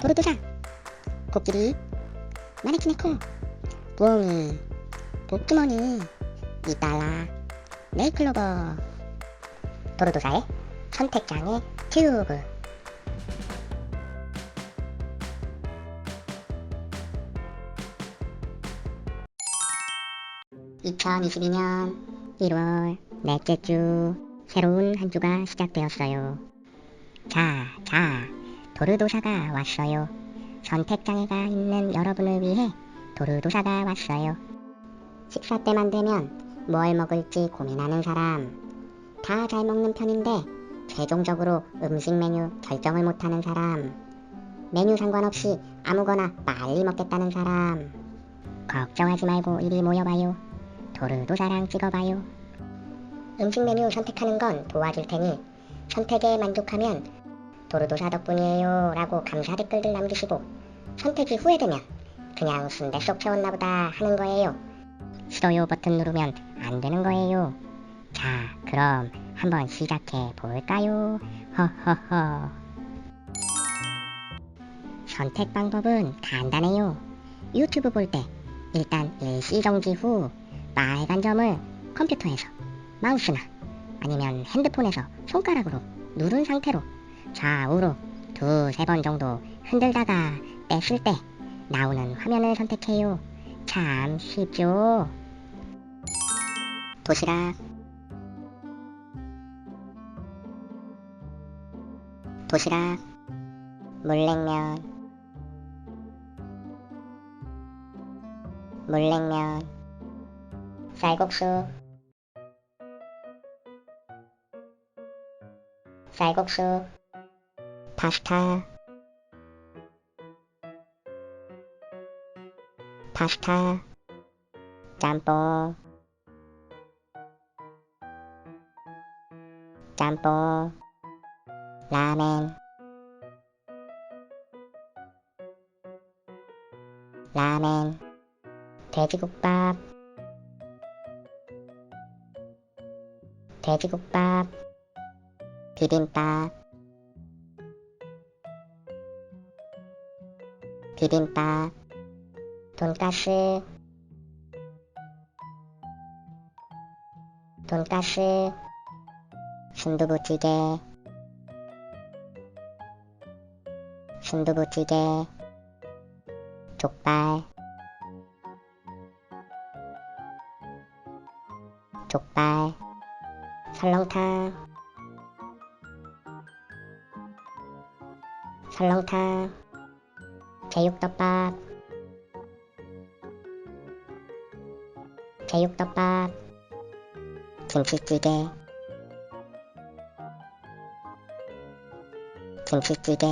도르도사 코끼리. 마네키네코. 부엉이 복주머니. 이달라. 네이클로버. 도르도사의 선택장애 튜브. 2022년 1월 넷째 주 새로운 한 주가 시작되었어요. 자, 자, 도르도사가 왔어요. 선택장애가 있는 여러분을 위해 도르도사가 왔어요. 식사 때만 되면 뭘 먹을지 고민하는 사람. 다 잘 먹는 편인데 최종적으로 음식 메뉴 결정을 못하는 사람. 메뉴 상관없이 아무거나 빨리 먹겠다는 사람. 걱정하지 말고 이리 모여봐요. 도르도사랑 찍어봐요. 음식 메뉴 선택하는 건 도와줄 테니 선택에 만족하면 도르도사 덕분이에요 라고 감사 댓글들 남기시고 선택이 후회되면 그냥 순대 쏙 채웠나 보다 하는 거예요. 싫어요 버튼 누르면 안 되는 거예요. 자, 그럼 한번 시작해 볼까요? 허허허. 선택 방법은 간단해요. 유튜브 볼 때 일단 일시 정지 후 빨간 점을 컴퓨터에서 마우스나 아니면 핸드폰에서 손가락으로 누른 상태로 좌우로 두 세 번 정도 흔들다가 뺐을 때 나오는 화면을 선택해요. 참 쉽죠? 도시락. 도시락. 물냉면. 물냉면. 쌀국수. 쌀국수 파스타. 파스타. 짬뽕. 짬뽕. 라멘. 라멘. 돼지국밥. 돼지국밥. 비빔밥 비빔밥 돈가스 돈가스 순두부찌개 순두부찌개 족발 족발 설렁탕 설렁탕 제육덮밥. 제육덮밥. 김치찌개. 김치찌개.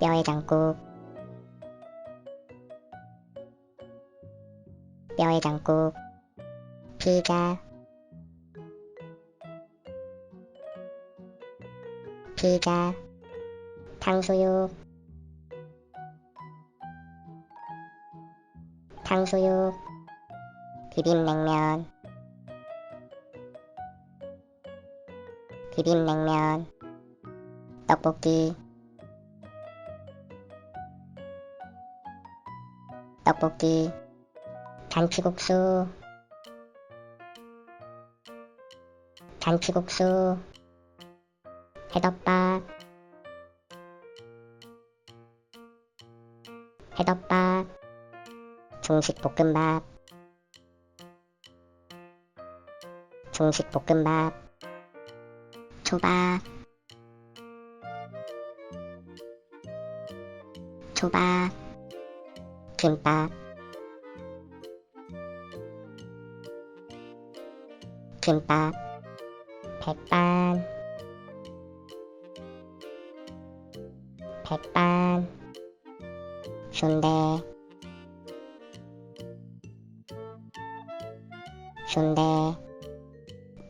뼈해장국. 뼈해장국. 피자. 피자. 탕수육 탕수육 비빔냉면 비빔냉면 떡볶이 떡볶이 잔치국수 잔치국수 해덮밥 해덮밥 중식 볶음밥. 중식 볶음밥. 초밥. 초밥. 김밥. 김밥. 백반. 백반. 순대 순대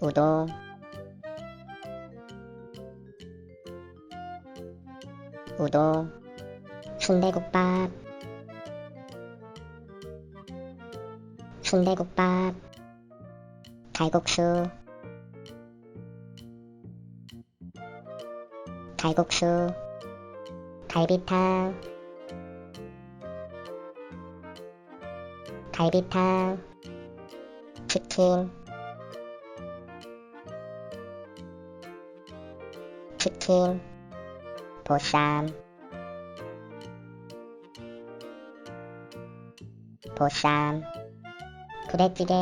우동. 우동. 순대국밥. 순대국밥. 갈국수. 갈국수. 갈비탕. 갈비탕 치킨 치킨 보쌈. 보쌈. 부대찌개.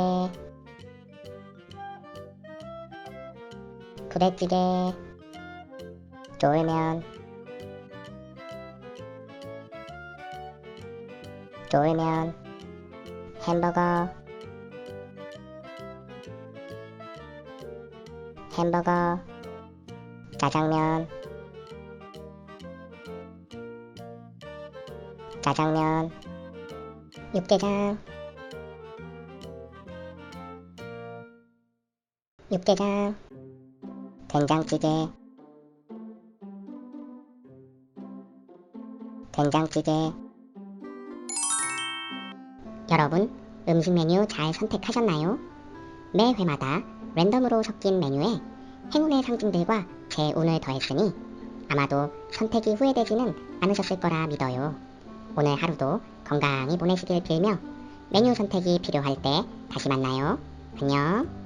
부대찌개. 쫄면. 쫄면. 햄버거 햄버거 짜장면 짜장면 육개장 육개장 된장찌개 된장찌개 여러분 음식 메뉴 잘 선택하셨나요? 매 회마다 랜덤으로 섞인 메뉴에 행운의 상징들과 제 운을 더했으니 아마도 선택이 후회되지는 않으셨을 거라 믿어요. 오늘 하루도 건강히 보내시길 빌며 메뉴 선택이 필요할 때 다시 만나요. 안녕.